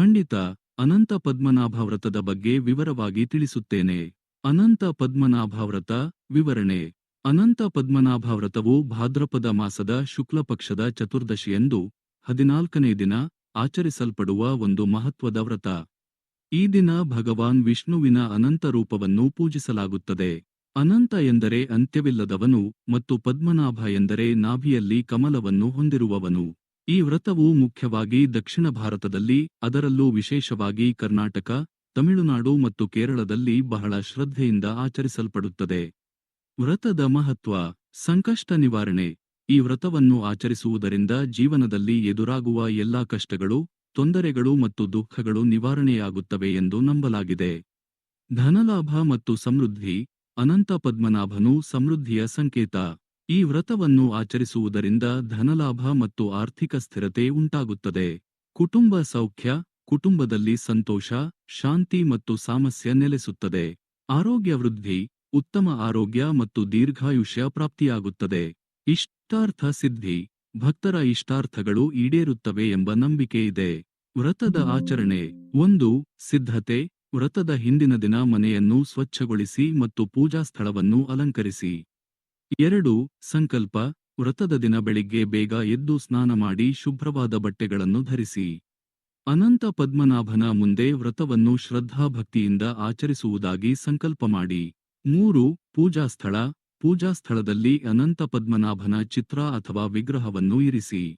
ಖಂಡಿತ ಅನಂತ ಪದ್ಮನಾಭ ವ್ರತದ ಬಗ್ಗೆ ವಿವರವಾಗಿ ತಿಳಿಸುತ್ತೇನೆ. ಅನಂತ ಪದ್ಮನಾಭ ವ್ರತ ವಿವರಣೆ. ಅನಂತ ಪದ್ಮನಾಭ ವ್ರತವು ಭಾದ್ರಪದ ಮಾಸದ ಶುಕ್ಲಪಕ್ಷದ ಚತುರ್ದಶಿಯಂದು ಹದಿನಾಲ್ಕನೇ ದಿನ ಆಚರಿಸಲ್ಪಡುವ ಒಂದು ಮಹತ್ವದ ವ್ರತ. ಈ ದಿನ ಭಗವಾನ್ ವಿಷ್ಣುವಿನ ಅನಂತ ರೂಪವನ್ನು ಪೂಜಿಸಲಾಗುತ್ತದೆ. ಅನಂತ ಎಂದರೆ ಅಂತ್ಯವಿಲ್ಲದವನು ಮತ್ತು ಪದ್ಮನಾಭ ಎಂದರೆ ನಾಭಿಯಲ್ಲಿ ಕಮಲವನ್ನು ಹೊಂದಿರುವವನು. ಈ ವ್ರತವು ಮುಖ್ಯವಾಗಿ ದಕ್ಷಿಣ ಭಾರತದಲ್ಲಿ, ಅದರಲ್ಲೂ ವಿಶೇಷವಾಗಿ ಕರ್ನಾಟಕ, ತಮಿಳುನಾಡು ಮತ್ತು ಕೇರಳದಲ್ಲಿ ಬಹಳ ಶ್ರದ್ಧೆಯಿಂದ ಆಚರಿಸಲ್ಪಡುತ್ತದೆ. ವ್ರತದ ಮಹತ್ವ, ಸಂಕಷ್ಟ ನಿವಾರಣೆ. ಈ ವ್ರತವನ್ನು ಆಚರಿಸುವುದರಿಂದ ಜೀವನದಲ್ಲಿ ಎದುರಾಗುವ ಎಲ್ಲಾ ಕಷ್ಟಗಳು, ತೊಂದರೆಗಳು ಮತ್ತು ದುಃಖಗಳು ನಿವಾರಣೆಯಾಗುತ್ತವೆ ಎಂದು ನಂಬಲಾಗಿದೆ. ಧನಲಾಭ ಮತ್ತು ಸಮೃದ್ಧಿ, ಅನಂತ ಪದ್ಮನಾಭನು ಸಮೃದ್ಧಿಯ ಸಂಕೇತ. ಈ ವ್ರತವನ್ನು ಆಚರಿಸುವುದರಿಂದ ಧನಲಾಭ ಮತ್ತು ಆರ್ಥಿಕ ಸ್ಥಿರತೆ ಉಂಟಾಗುತ್ತದೆ. ಕುಟುಂಬ ಸೌಖ್ಯ, ಕುಟುಂಬದಲ್ಲಿ ಸಂತೋಷ, ಶಾಂತಿ ಮತ್ತು ಸಾಮಸ್ಯ ನೆಲೆಸುತ್ತದೆ. ಆರೋಗ್ಯ ವೃದ್ಧಿ, ಉತ್ತಮ ಆರೋಗ್ಯ ಮತ್ತು ದೀರ್ಘಾಯುಷ್ಯ ಪ್ರಾಪ್ತಿಯಾಗುತ್ತದೆ. ಇಷ್ಟಾರ್ಥ ಸಿದ್ಧಿ, ಭಕ್ತರ ಇಷ್ಟಾರ್ಥಗಳು ಈಡೇರುತ್ತವೆ ಎಂಬ ನಂಬಿಕೆ ಇದೆ. ವ್ರತದ ಆಚರಣೆ. ಒಂದು, ಸಿದ್ಧತೆ. ವ್ರತದ ಹಿಂದಿನ ದಿನ ಮನೆಯನ್ನು ಸ್ವಚ್ಛಗೊಳಿಸಿ ಮತ್ತು ಪೂಜಾ ಸ್ಥಳವನ್ನು ಅಲಂಕರಿಸಿ. ಎರಡು, ಸಂಕಲ್ಪ, ವ್ರತದ ದಿನ ಬೆಳಿಗ್ಗೆ ಬೇಗ ಎದ್ದು ಸ್ನಾನ ಮಾಡಿ ಶುಭ್ರವಾದ ಬಟ್ಟೆಗಳನ್ನು ಧರಿಸಿ. ಅನಂತ ಪದ್ಮನಾಭನ ಮುಂದೆ ವ್ರತವನ್ನು ಶ್ರದ್ಧಾಭಕ್ತಿಯಿಂದ ಆಚರಿಸುವುದಾಗಿ ಸಂಕಲ್ಪ ಮಾಡಿ. ಮೂರು ಪೂಜಾ ಸ್ಥಳ ಪೂಜಾ ಸ್ಥಳದಲ್ಲಿ ಅನಂತ ಪದ್ಮನಾಭನ ಚಿತ್ರ ಅಥವಾ ವಿಗ್ರಹವನ್ನು ಇರಿಸಿ.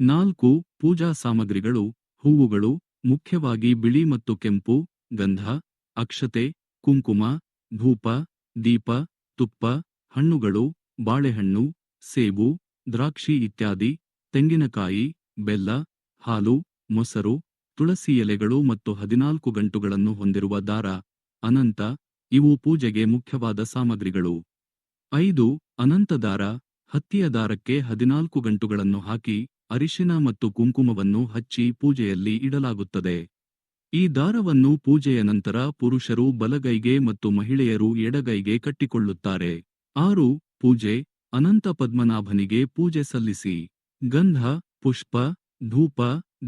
ನಾಲ್ಕು, ಪೂಜಾ ಸಾಮಗ್ರಿಗಳು, ಹೂವುಗಳು, ಮುಖ್ಯವಾಗಿ ಬಿಳಿ ಮತ್ತು ಕೆಂಪು, ಗಂಧ, ಅಕ್ಷತೆ, ಕುಂಕುಮ, ಧೂಪ, ದೀಪ, ತುಪ್ಪ ಹಣ್ಣುಗಳು, ಬಾಳೆಹಣ್ಣು, ಸೇಬು, ದ್ರಾಕ್ಷಿ ಇತ್ಯಾದಿ, ತೆಂಗಿನಕಾಯಿ, ಬೆಲ್ಲ, ಹಾಲು, ಮೊಸರು, ತುಳಸಿ ಎಲೆಗಳು ಮತ್ತು ಹದಿನಾಲ್ಕು ಗಂಟುಗಳನ್ನು ಹೊಂದಿರುವ ದಾರ, ಅನಂತ, ಇವು ಪೂಜೆಗೆ ಮುಖ್ಯವಾದ ಸಾಮಗ್ರಿಗಳು. ಐದು, ಅನಂತ ದಾರ, ಹತ್ತಿಯ ದಾರಕ್ಕೆ ಹದಿನಾಲ್ಕು ಗಂಟುಗಳನ್ನು ಹಾಕಿ ಅರಿಶಿನ ಮತ್ತು ಕುಂಕುಮವನ್ನು ಹಚ್ಚಿ ಪೂಜೆಯಲ್ಲಿ ಇಡಲಾಗುತ್ತದೆ. ಈ ದಾರವನ್ನು ಪೂಜೆಯ ನಂತರ ಪುರುಷರು ಬಲಗೈಗೆ ಮತ್ತು ಮಹಿಳೆಯರು ಎಡಗೈಗೆ ಕಟ್ಟಿಕೊಳ್ಳುತ್ತಾರೆ. ಆರು, ಪೂಜೆ, ಅನಂತ ಪದ್ಮನಾಭನಿಗೆ ಪೂಜೆ ಸಲ್ಲಿಸಿ. ಗಂಧ, ಪುಷ್ಪ, ಧೂಪ,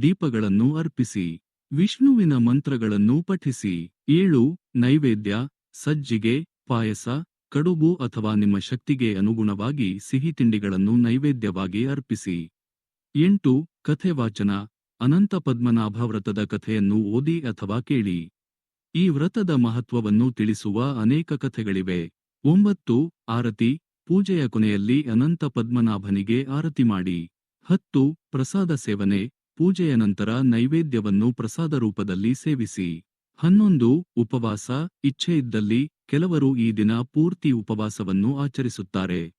ದೀಪಗಳನ್ನು ಅರ್ಪಿಸಿ. ವಿಷ್ಣುವಿನ ಮಂತ್ರಗಳನ್ನು ಪಠಿಸಿ. ಏಳು, ನೈವೇದ್ಯ, ಸಜ್ಜಿಗೆ, ಪಾಯಸ, ಕಡುಬು ಅಥವಾ ನಿಮ್ಮ ಶಕ್ತಿಗೆ ಅನುಗುಣವಾಗಿ ಸಿಹಿ ತಿಂಡಿಗಳನ್ನು ನೈವೇದ್ಯವಾಗಿ ಅರ್ಪಿಸಿ. ಎಂಟು ಕಥೆ ವಾಚನ ಅನಂತ ಪದ್ಮನಾಭ ವ್ರತದ ಕಥೆಯನ್ನು ಓದಿ ಅಥವಾ ಕೇಳಿ. ಈ ವ್ರತದ ಮಹತ್ವವನ್ನು ತಿಳಿಸುವ ಅನೇಕ ಕಥೆಗಳಿವೆ. ಒಂಬತ್ತು, ಆರತಿ, ಪೂಜೆಯ ಕೊನೆಯಲ್ಲಿ ಅನಂತ ಪದ್ಮನಾಭನಿಗೆ ಆರತಿ ಮಾಡಿ. ಹತ್ತು, ಪ್ರಸಾದ ಸೇವನೆ, ಪೂಜೆಯ ನಂತರ ನೈವೇದ್ಯವನ್ನು ಪ್ರಸಾದ ರೂಪದಲ್ಲಿ ಸೇವಿಸಿ. ಹನ್ನೊಂದು, ಉಪವಾಸ, ಇಚ್ಛೆ ಇದ್ದಲ್ಲಿ ಕೆಲವರು ಈ ದಿನ ಪೂರ್ತಿ ಉಪವಾಸವನ್ನು ಆಚರಿಸುತ್ತಾರೆ.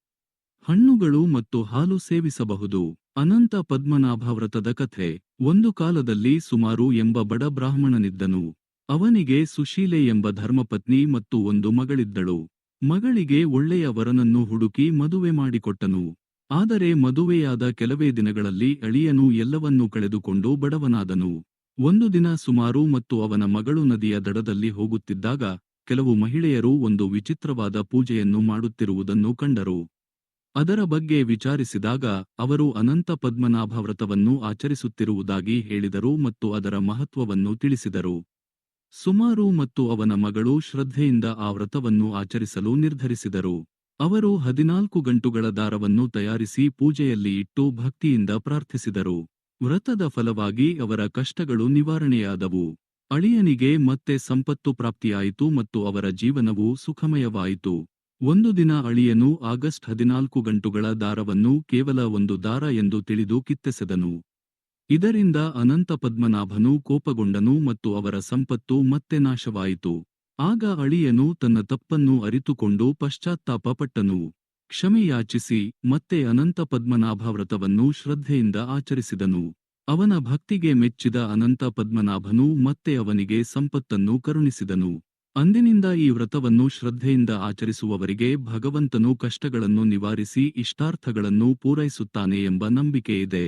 ಹಣ್ಣುಗಳು ಮತ್ತು ಹಾಲು ಸೇವಿಸಬಹುದು. ಅನಂತ ಪದ್ಮನಾಭ ವ್ರತದ ಕಥೆ. ಒಂದು ಕಾಲದಲ್ಲಿ ಸುಮಾರು ಎಂಬ ಬಡ ಬ್ರಾಹ್ಮಣನಿದ್ದನು. ಅವನಿಗೆ ಸುಶೀಲೆ ಎಂಬ ಧರ್ಮಪತ್ನಿ ಮತ್ತು ಒಂದು ಮಗಳಿದ್ದಳು. ಮಗಳಿಗೆ ಒಳ್ಳೆಯ ವರನನ್ನು ಹುಡುಕಿ ಮದುವೆ ಮಾಡಿಕೊಟ್ಟನು. ಆದರೆ ಮದುವೆಯಾದ ಕೆಲವೇ ದಿನಗಳಲ್ಲಿ ಅಳಿಯನು ಎಲ್ಲವನ್ನೂ ಕಳೆದುಕೊಂಡು ಬಡವನಾದನು. ಒಂದು ದಿನ ಸುಮಾರು ಮತ್ತು ಅವನ ಮಗಳು ನದಿಯ ದಡದಲ್ಲಿ ಹೋಗುತ್ತಿದ್ದಾಗ ಕೆಲವು ಮಹಿಳೆಯರು ಒಂದು ವಿಚಿತ್ರವಾದ ಪೂಜೆಯನ್ನು ಮಾಡುತ್ತಿರುವುದನ್ನು ಕಂಡರು. ಅದರ ಬಗ್ಗೆ ವಿಚಾರಿಸಿದಾಗ ಅವರು ಅನಂತ ಪದ್ಮನಾಭ ವ್ರತವನ್ನು ಆಚರಿಸುತ್ತಿರುವುದಾಗಿ ಹೇಳಿದರು ಮತ್ತು ಅದರ ಮಹತ್ವವನ್ನು ತಿಳಿಸಿದರು. ಸುಮಾರು ಮತ್ತು ಅವನ ಮಗಳು ಶ್ರದ್ಧೆಯಿಂದ ಆ ವ್ರತವನ್ನು ಆಚರಿಸಲು ನಿರ್ಧರಿಸಿದರು. ಅವರು ಹದಿನಾಲ್ಕು ಗಂಟುಗಳ ದಾರವನ್ನು ತಯಾರಿಸಿ ಪೂಜೆಯಲ್ಲಿ ಇಟ್ಟು ಭಕ್ತಿಯಿಂದ ಪ್ರಾರ್ಥಿಸಿದರು. ವ್ರತದ ಫಲವಾಗಿ ಅವರ ಕಷ್ಟಗಳು ನಿವಾರಣೆಯಾದವು. ಅಳಿಯನಿಗೆ ಮತ್ತೆ ಸಂಪತ್ತು ಪ್ರಾಪ್ತಿಯಾಯಿತು ಮತ್ತು ಅವರ ಜೀವನವು ಸುಖಮಯವಾಯಿತು. ಒಂದು ದಿನ ಅಳಿಯನು ಆಗಸ್ಟ್ ಹದಿನಾಲ್ಕು ಗಂಟುಗಳ ದಾರವನ್ನು ಕೇವಲ ಒಂದು ದಾರ ಎಂದು ತಿಳಿದು ಕಿತ್ತೆಸೆದನು. ಇದರಿಂದ ಅನಂತ ಪದ್ಮನಾಭನು ಕೋಪಗೊಂಡನು ಮತ್ತು ಅವರ ಸಂಪತ್ತು ಮತ್ತೆ ನಾಶವಾಯಿತು. ಆಗ ಅಳಿಯನು ತನ್ನ ತಪ್ಪನ್ನು ಅರಿತುಕೊಂಡು ಪಶ್ಚಾತ್ತಾಪ ಪಟ್ಟನು. ಕ್ಷಮೆ ಯಾಚಿಸಿ ಮತ್ತೆ ಅನಂತ ಪದ್ಮನಾಭ ವ್ರತವನ್ನು ಶ್ರದ್ಧೆಯಿಂದ ಆಚರಿಸಿದನು. ಅವನ ಭಕ್ತಿಗೆ ಮೆಚ್ಚಿದ ಅನಂತ ಪದ್ಮನಾಭನು ಮತ್ತೆ ಅವನಿಗೆ ಸಂಪತ್ತನ್ನು ಕರುಣಿಸಿದನು. ಅಂದಿನಿಂದ ಈ ವ್ರತವನ್ನು ಶ್ರದ್ಧೆಯಿಂದ ಆಚರಿಸುವವರಿಗೆ ಭಗವಂತನು ಕಷ್ಟಗಳನ್ನು ನಿವಾರಿಸಿ ಇಷ್ಟಾರ್ಥಗಳನ್ನು ಪೂರೈಸುತ್ತಾನೆ ಎಂಬ ನಂಬಿಕೆಯಿದೆ.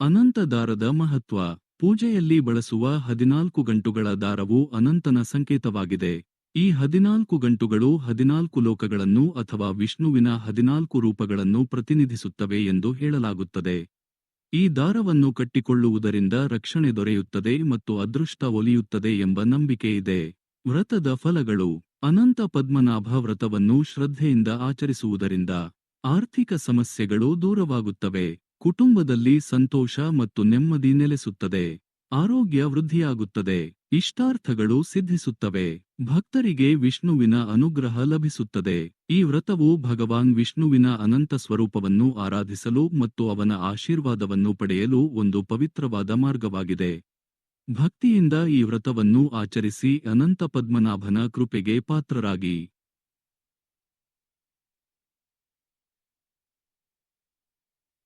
ಅನಂತ ದಾರದ ಮಹತ್ವ. ಪೂಜೆಯಲ್ಲಿ ಬಳಸುವ ಹದಿನಾಲ್ಕು ಗಂಟುಗಳ ದಾರವು ಅನಂತನ ಸಂಕೇತವಾಗಿದೆ. ಈ ಹದಿನಾಲ್ಕು ಗಂಟುಗಳು ಹದಿನಾಲ್ಕು ಲೋಕಗಳನ್ನು ಅಥವಾ ವಿಷ್ಣುವಿನ ಹದಿನಾಲ್ಕು ರೂಪಗಳನ್ನು ಪ್ರತಿನಿಧಿಸುತ್ತವೆ ಎಂದು ಹೇಳಲಾಗುತ್ತದೆ. ಈ ದಾರವನ್ನು ಕಟ್ಟಿಕೊಳ್ಳುವುದರಿಂದ ರಕ್ಷಣೆ ದೊರೆಯುತ್ತದೆ ಮತ್ತು ಅದೃಷ್ಟ ಒಲಿಯುತ್ತದೆ ಎಂಬ ನಂಬಿಕೆ ಇದೆ. ವ್ರತದ ಫಲಗಳು. ಅನಂತ ಪದ್ಮನಾಭ ವ್ರತವನ್ನು ಶ್ರದ್ಧೆಯಿಂದ ಆಚರಿಸುವುದರಿಂದ ಆರ್ಥಿಕ ಸಮಸ್ಯೆಗಳು ದೂರವಾಗುತ್ತವೆ. ಕುಟುಂಬದಲ್ಲಿ ಸಂತೋಷ ಮತ್ತು ನೆಮ್ಮದಿ ನೆಲೆಸುತ್ತದೆ, ಆರೋಗ್ಯ ವೃದ್ಧಿಯಾಗುತ್ತದೆ, ಇಷ್ಟಾರ್ಥಗಳು ಸಿದ್ಧಿಸುತ್ತವೆ, ಭಕ್ತರಿಗೆ ವಿಷ್ಣುವಿನ ಅನುಗ್ರಹ ಲಭಿಸುತ್ತದೆ. ಈ ವ್ರತವು ಭಗವಾನ್ ವಿಷ್ಣುವಿನ ಅನಂತ ಸ್ವರೂಪವನ್ನು ಆರಾಧಿಸಲು ಮತ್ತು ಅವನ ಆಶೀರ್ವಾದವನ್ನು ಪಡೆಯಲು ಒಂದು ಪವಿತ್ರವಾದ ಮಾರ್ಗವಾಗಿದೆ. ಭಕ್ತಿಯಿಂದ ಈ ವ್ರತವನ್ನು ಆಚರಿಸಿ ಅನಂತ ಪದ್ಮನಾಭನ ಕೃಪೆಗೆ ಪಾತ್ರರಾಗಿ.